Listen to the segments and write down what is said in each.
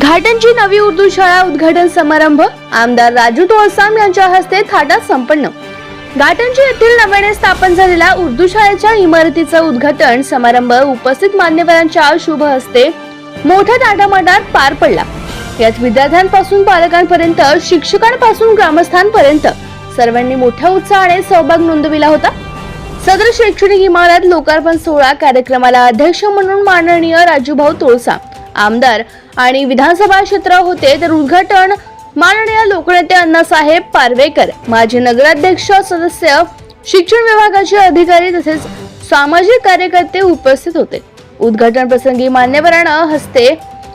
घाटंची नवी उर्दू शाळा उद्घाटन समारंभ आमदार राजू तोळसाम यांच्या हस्ते थाटात संपन्न. घाटंजी येथील नव्याने स्थापन झालेल्या उर्दू शाळेच्या इमारतीचं उद्घाटन समारंभ उपस्थित मान्यवरांच्या शुभ हस्ते मोठ्या ताटामाटात पार पडला. यात विद्यार्थ्यांपासून पालकांपर्यंत शिक्षकांपासून ग्रामस्थांपर्यंत सर्वांनी मोठ्या उत्साहाने सहभाग नोंदविला होता. सदर शैक्षणिक इमारत लोकार्पण सोहळा कार्यक्रमाला अध्यक्ष म्हणून माननीय राजूभाऊ तोळसा आमदार आणि विधानसभा क्षेत्र होते तर उद्घाटन माननीय लोकनेते अण्णासाहेब पारवेकर माजी नगराध्यक्ष सदस्य शिक्षण विभागाचे अधिकारी तसेच सामाजिक कार्यकर्ते उपस्थित होते. उद्घाटन प्रसंगी मान्यवरांना हस्ते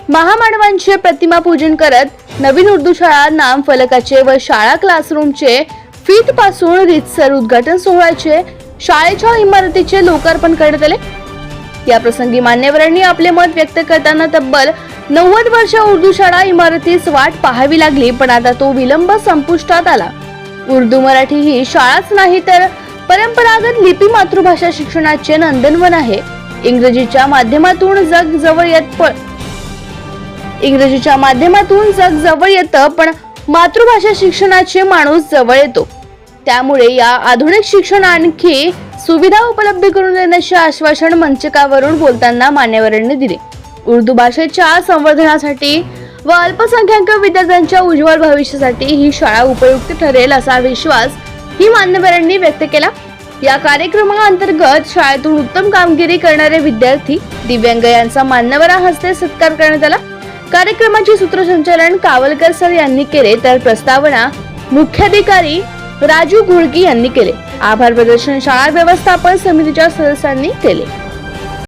महामानवांचे प्रतिमा पूजन करत नवीन उर्दू शाळा नाम फलकाचे व शाळा क्लासरूमचे फीत पासून रितसर उद्घाटन सोहळ्याचे शाळेच्या इमारतीचे लोकार्पण करण्यात आले. या प्रसंगी मान्यवरांनी आपले मत व्यक्त करताना तब्बल नव्वद वर्ष उर्दू शाळा इमारतीस वाट पाहावी लागली पण आता तो विलंब संपुष्टात आला. उर्दू मराठी ही शाळाच नाही तर परंपरागत लिपी मातृभाषा शिक्षणाचे नंदनवन आहे. इंग्रजीच्या माध्यमातून जग जवळ येत पण इंग्रजीच्या माध्यमातून जग जवळ येतं पण मातृभाषा शिक्षणाचे माणूस जवळ येतो. त्यामुळे या आधुनिक शिक्षण आणखी सुविधा उपलब्ध करून देण्याचे आश्वासन मंचकावरून बोलताना मान्यवरांनी दिले. उर्दू भाषेच्या संवर्धनासाठी व अल्पसंख्याक विद्यार्थ्यांच्या उज्ज्वल भविष्यासाठी ही शाळा उपयुक्त ठरेल असा विश्वास ही मान्यवरांनी व्यक्त केला. या कार्यक्रमाअंतर्गत शाळेतून उत्तम कामगिरी करणारे विद्यार्थी दिव्यांग यांचा मान्यवरा हस्ते सत्कार करण्यात आला. कार्यक्रमाचे सूत्रसंचालन कावलकर सर यांनी केले तर प्रस्तावना मुख्याधिकारी राजू घोळकी यांनी केले. आभार प्रदर्शन शाळा व्यवस्थापन समितीच्या सदस्यांनी केले.